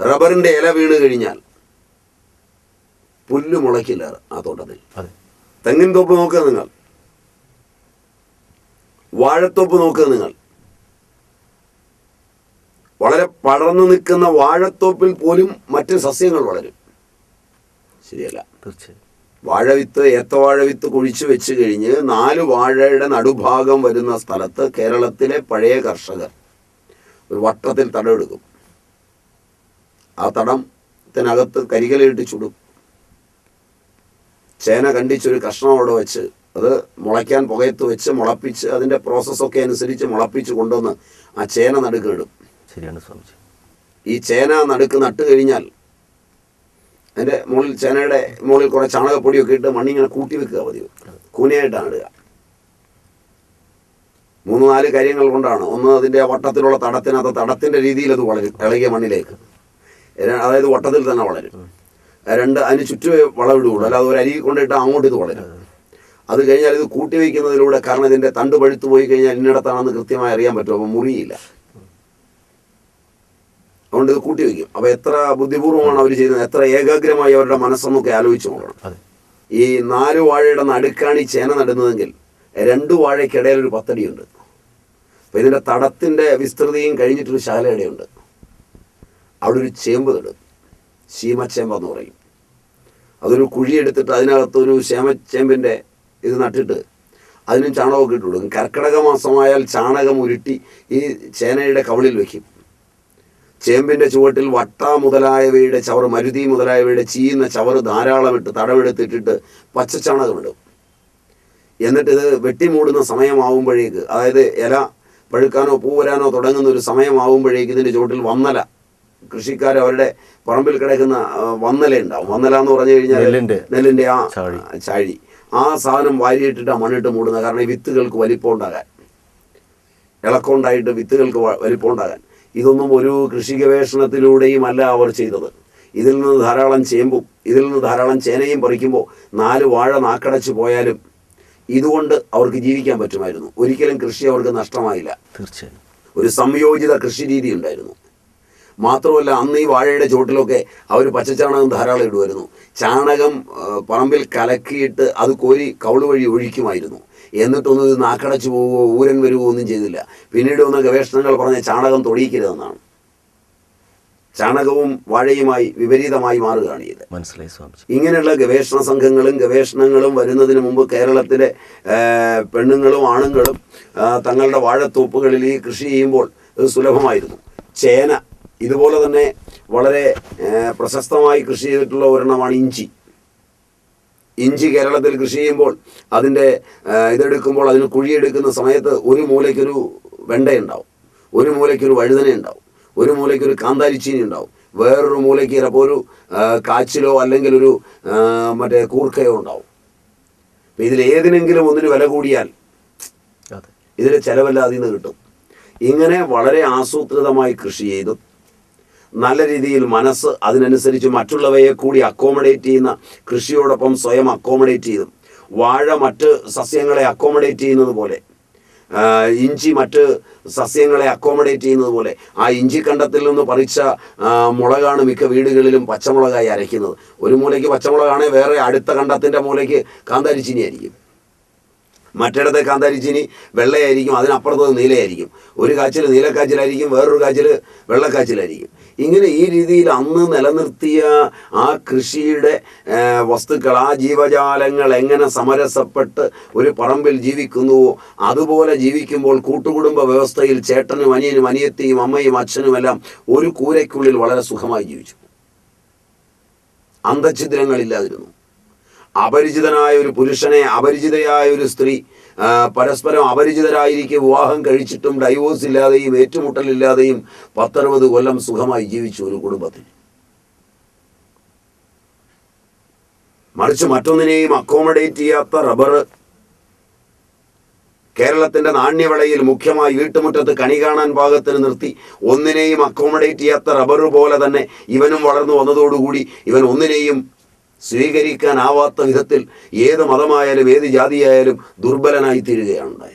റബ്ബറിന്റെ ഇല വീണ് കഴിഞ്ഞാൽ പുല്ല് മുളയ്ക്കില്ല ആ തോട്ടത്തിൽ. തെങ്ങിൻ തോപ്പ് നോക്കുക നിങ്ങൾ. വാഴത്തോപ്പ് നോക്കുക നിങ്ങൾ. വളരെ പടർന്നു നിൽക്കുന്ന വാഴത്തോപ്പിൽ പോലും മറ്റ് സസ്യങ്ങൾ വളരും. ശരിയല്ല. തീർച്ചയായും. വാഴവിത്ത് ഏത്തവാഴവിത്ത് കുഴിച്ചു വെച്ച് കഴിഞ്ഞ് നാല് വാഴയുടെ നടുഭാഗം വരുന്ന സ്ഥലത്ത് കേരളത്തിലെ പഴയ കർഷകർ ഒരു വട്ടത്തിൽ തടമെടുക്കും. ആ തടത്തിനകത്ത് കരികലയിട്ട് ചുടും. ചേന കണ്ടിച്ചൊരു കഷ്ണം അവിടെ വെച്ച് അത് മുളയ്ക്കാൻ പുകയത്ത് വെച്ച് മുളപ്പിച്ച് അതിന്റെ പ്രോസസ്സൊക്കെ അനുസരിച്ച് മുളപ്പിച്ച് കൊണ്ടുവന്ന് ആ ചേന നടുക്കിടും ശരിയാണ് സ്വാമിജി. ഈ ചേന നടുക്ക് നട്ട് കഴിഞ്ഞാൽ അതിന്റെ മുകളിൽ ചേനയുടെ മുകളിൽ കുറേ ചാണകപ്പൊടിയൊക്കെ ഇട്ട് മണ്ണിങ്ങനെ കൂട്ടി വെക്കുക പതിവ്. കൂനയായിട്ടാണ് ഇടുക. മൂന്ന് നാല് കാര്യങ്ങൾ കൊണ്ടാണ്. ഒന്ന് അതിന്റെ വട്ടത്തിലുള്ള തടത്തിനകത്ത് തടത്തിന്റെ രീതിയിൽ അത് വളരും ഇളകിയ മണ്ണിലേക്ക്. അതായത് വട്ടത്തിൽ തന്നെ വളരും. രണ്ട് അതിന് ചുറ്റുമേ വളവിടുകയുള്ളൂ അല്ലാതെ ഒരു അരി കൊണ്ടിട്ട് അങ്ങോട്ട് ഇത് വളരും അത് കഴിഞ്ഞാൽ ഇത് കൂട്ടി വയ്ക്കുന്നതിലൂടെ കാരണം ഇതിന്റെ തണ്ട് പഴുത്തു പോയി കഴിഞ്ഞാൽ ഇന്നിടത്താണെന്ന് കൃത്യമായി അറിയാൻ പറ്റും. അപ്പോൾ മുറിയില്ല. അതുകൊണ്ട് ഇത് കൂട്ടി വയ്ക്കും. അപ്പോൾ എത്ര ബുദ്ധിപൂർവമാണ് അവർ ചെയ്യുന്നത്? എത്ര ഏകാഗ്രമായി അവരുടെ മനസ്സെന്നൊക്കെ ആലോചിച്ച് നോക്കണം. ഈ നാല് വാഴയുടെ നടുക്കാണ് ഈ ചേന നടുന്നതെങ്കിൽ രണ്ട് വാഴയ്ക്കിടയിൽ ഒരു പത്തടിയുണ്ട്. അപ്പോൾ ഇതിന്റെ തടത്തിന്റെ വിസ്തൃതിയും കഴിഞ്ഞിട്ടൊരു ശാലയുടെയുണ്ട് അവിടെ ഒരു ചേമ്പ് നടും. ശീമച്ചേമ്പ് എന്ന് പറയും. അതൊരു കുഴിയെടുത്തിട്ട് അതിനകത്തൊരു ശേമച്ചേമ്പിന്റെ ഇത് നട്ടിട്ട് അതിനും ചാണകമൊക്കെ ഇട്ട് കൊടുക്കും. കർക്കിടക മാസമായാൽ ചാണകം ഉരുട്ടി ഈ ചേനയുടെ കവിളിൽ വയ്ക്കും ചേമ്പിന്റെ ചുവട്ടിൽ വട്ട മുതലായവയുടെ ചവറ് മരുതി മുതലായവയുടെ ചീയുന്ന ചവറ് ധാരാളം ഇട്ട് തടവെടുത്തിട്ടിട്ട് പച്ചച്ചാണകമിടും എന്നിട്ട് ഇത് വെട്ടിമൂടുന്ന സമയമാവുമ്പോഴേക്ക് അതായത് ഇല പഴുക്കാനോ പൂ വരാനോ തുടങ്ങുന്ന ഒരു സമയമാവുമ്പോഴേക്ക് ഇതിന്റെ ചുവട്ടിൽ വന്നല കൃഷിക്കാർ അവരുടെ പറമ്പിൽ കിടക്കുന്ന വന്നല ഉണ്ടാവും വന്നല എന്ന് പറഞ്ഞു കഴിഞ്ഞാൽ നെല്ലിന്റെ ആ ചാഴി. ആ സാധനം വാരിയിട്ടിട്ട് മണ്ണിട്ട് മൂടുന്നത് കാരണം ഈ വിത്തുകൾക്ക് വലിപ്പം ഉണ്ടാകാൻ ഇളക്കമുണ്ടായിട്ട് വിത്തുകൾക്ക് വലിപ്പം ഉണ്ടാകാൻ ഇതൊന്നും ഒരു കൃഷി ഗവേഷണത്തിലൂടെയും അല്ല അവർ ചെയ്തത്. ഇതിൽ നിന്ന് ധാരാളം ചേമ്പും ഇതിൽ നിന്ന് ധാരാളം ചേനയും പറിക്കുമ്പോൾ നാല് വാഴ നാക്കടച്ച് പോയാലും ഇതുകൊണ്ട് അവർക്ക് ജീവിക്കാൻ പറ്റുമായിരുന്നു. ഒരിക്കലും കൃഷി അവർക്ക് നഷ്ടമായില്ല. തീർച്ചയായും. ഒരു സംയോജിത കൃഷി രീതി ഉണ്ടായിരുന്നു. മാത്രമല്ല അന്ന് ഈ വാഴയുടെ ചുവട്ടിലൊക്കെ അവർ പച്ചച്ചാണകം ധാരാളം ഇടുമായിരുന്നു. ചാണകം പറമ്പിൽ കലക്കിയിട്ട് അത് കോരി കൗൾ വഴി ഒഴിക്കുമായിരുന്നു. എന്നിട്ടൊന്നും ഇത് നാക്കടച്ചു പോവുകയോ ഊരൻ വരുവോ ഒന്നും ചെയ്തില്ല. പിന്നീട് വന്ന ഗവേഷണങ്ങൾ പറഞ്ഞ ചാണകം തൊടിയിക്കരുതെന്നാണ്. ചാണകവും വാഴയുമായി വിപരീതമായി മാറുകയാണ് ഇത് മനസ്സിലായി സ്വാമി ഇങ്ങനെയുള്ള ഗവേഷണ സംഘങ്ങളും ഗവേഷണങ്ങളും വരുന്നതിന് മുമ്പ് കേരളത്തിലെ പെണ്ണുങ്ങളും ആണുങ്ങളും തങ്ങളുടെ വാഴത്തോപ്പുകളിൽ ഈ കൃഷി ചെയ്യുമ്പോൾ സുലഭമായിരുന്നു. ചേന ഇതുപോലെ തന്നെ വളരെ പ്രശസ്തമായി കൃഷി ചെയ്തിട്ടുള്ള ഒരെണ്ണമാണ് ഇഞ്ചി. ഇഞ്ചി കേരളത്തിൽ കൃഷി ചെയ്യുമ്പോൾ അതിന്റെ ഇതെടുക്കുമ്പോൾ അതിന് കുഴിയെടുക്കുന്ന സമയത്ത് ഒരു മൂലയ്ക്കൊരു വെണ്ടയുണ്ടാവും ഒരു മൂലയ്ക്കൊരു വഴുതന ഉണ്ടാവും ഒരു മൂലയ്ക്കൊരു കാന്താരിച്ചീനി ഉണ്ടാവും വേറൊരു മൂലയ്ക്ക് ചിലപ്പോൾ ഒരു കാച്ചിലോ അല്ലെങ്കിൽ ഒരു മറ്റേ കൂർക്കയോ ഉണ്ടാവും. അപ്പം ഇതിൽ ഏതിനെങ്കിലും ഒന്നിന് വില കൂടിയാൽ ഇതിൽ ചിലവല്ല അതിൽ നിന്ന് കിട്ടും. ഇങ്ങനെ വളരെ ആസൂത്രിതമായി കൃഷി ചെയ്തും. നല്ല രീതിയിൽ മനസ്സ് അതിനനുസരിച്ച് മറ്റുള്ളവയെ കൂടി അക്കോമഡേറ്റ് ചെയ്യുന്ന കൃഷിയോടൊപ്പം സ്വയം അക്കോമഡേറ്റ് ചെയ്തും. വാഴ മറ്റ് സസ്യങ്ങളെ അക്കോമഡേറ്റ് ചെയ്യുന്നത് പോലെ. ഇഞ്ചി മറ്റ് സസ്യങ്ങളെ അക്കോമഡേറ്റ് ചെയ്യുന്നത് പോലെ. ആ ഇഞ്ചി കണ്ടത്തിൽ നിന്ന് പറിച്ച മുളകാണ് മിക്ക വീടുകളിലും പച്ചമുളകായി അരയ്ക്കുന്നത്. ഒരു മൂലയ്ക്ക് പച്ചമുളകാണെങ്കിൽ വേറെ അടുത്ത കണ്ടത്തിന്റെ മൂലയ്ക്ക് കാന്താരിച്ചിനി ആയിരിക്കും. മറ്റിടത്തെ കാന്താരിച്ചിനി വെള്ളയായിരിക്കും അതിനപ്പുറത്ത് നീലയായിരിക്കും. ഒരു കാച്ചിൽ നീലക്കാച്ചിലായിരിക്കും വേറൊരു കാച്ചിൽ വെള്ളക്കാച്ചിലായിരിക്കും. ഇങ്ങനെ ഈ രീതിയിൽ അന്ന് നിലനിർത്തിയ ആ കൃഷിയുടെ വസ്തുക്കൾ ആ ജീവജാലങ്ങൾ എങ്ങനെ സമരസപ്പെട്ട് ഒരു പറമ്പിൽ ജീവിക്കുന്നുവോ അതുപോലെ ജീവിക്കുമ്പോൾ കൂട്ടുകുടുംബ വ്യവസ്ഥയിൽ ചേട്ടനും അനിയനും അനിയത്തിയും അമ്മയും അച്ഛനും എല്ലാം ഒരു കൂരയ്ക്കുള്ളിൽ വളരെ സുഖമായി ജീവിച്ചു. അന്തഛിദ്രങ്ങളില്ലാതിരുന്നു അപരിചിതനായ ഒരു പുരുഷനെ അപരിചിതയായ ഒരു സ്ത്രീ പരസ്പരം അപരിചിതരായിരിക്കെ വിവാഹം കഴിച്ചിട്ടും ഡൈവോഴ്സ് ഇല്ലാതെയും ഏറ്റുമുട്ടലില്ലാതെയും പത്തറുപത് കൊല്ലം സുഖമായി ജീവിച്ചു ഒരു കുടുംബത്തിൽ. മറിച്ച് മറ്റൊന്നിനെയും അക്കോമഡേറ്റ് ചെയ്യാത്ത റബ്ബർ കേരളത്തിന്റെ നാണ്യവിളയിൽ മുഖ്യമായി വീട്ടുമുറ്റത്ത് കണി കാണാൻ പാകത്തിന് നിർത്തി ഒന്നിനെയും അക്കോമഡേറ്റ് ചെയ്യാത്ത റബ്ബർ പോലെ തന്നെ ഇവനും വളർന്നു വന്നതോടുകൂടി ഇവൻ ഒന്നിനെയും സ്വീകരിക്കാനാവാത്ത വിധത്തിൽ ഏത് മതമായാലും ഏത് ജാതിയായാലും ദുർബലനായി തീരുകയാണ്